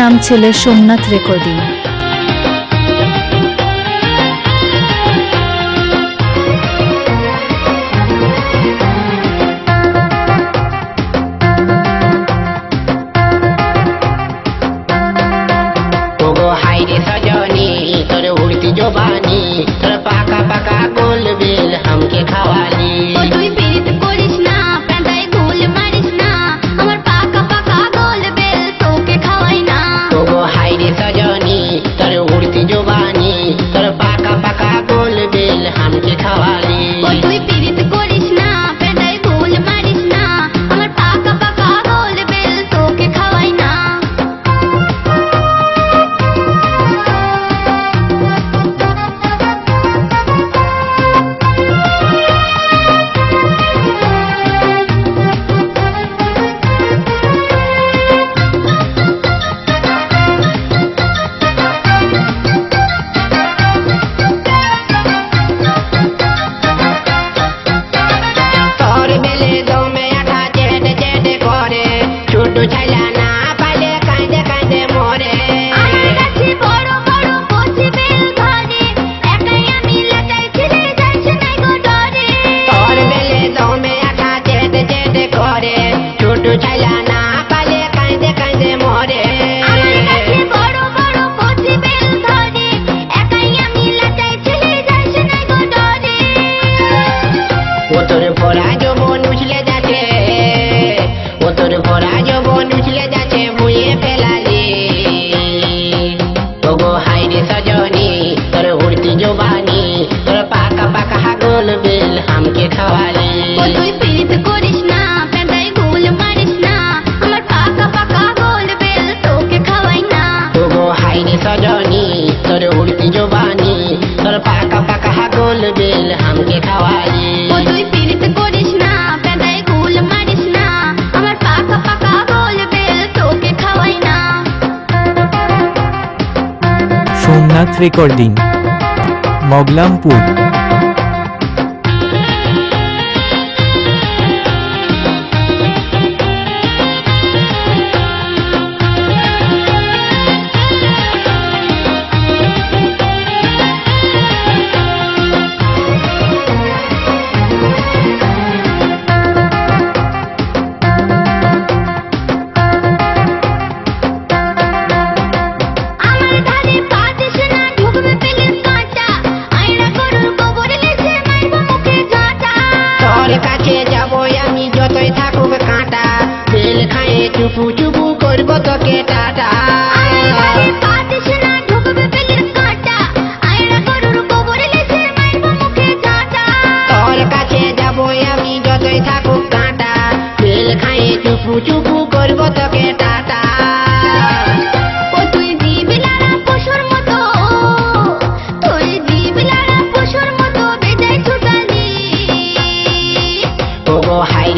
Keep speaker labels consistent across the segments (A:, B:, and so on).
A: নাম ছিল সোমনাথ রেকর্ডিং।
B: তোর উড়তি জবানি তোর বিল হামকে
C: খাওয়াই।
D: সোমনাথ রেকর্ডিং মগলামপুর।
B: খাব আমি যতই থাকুক কাঁটা। তেল খায়ে চুপু চুপু করব তোকে টাটা। কাছে যতই থাকুক কাঁটা। খায়ে চুপু চুপু করব তোকে টাটা।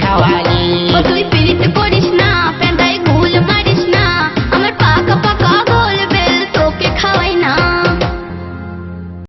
B: how I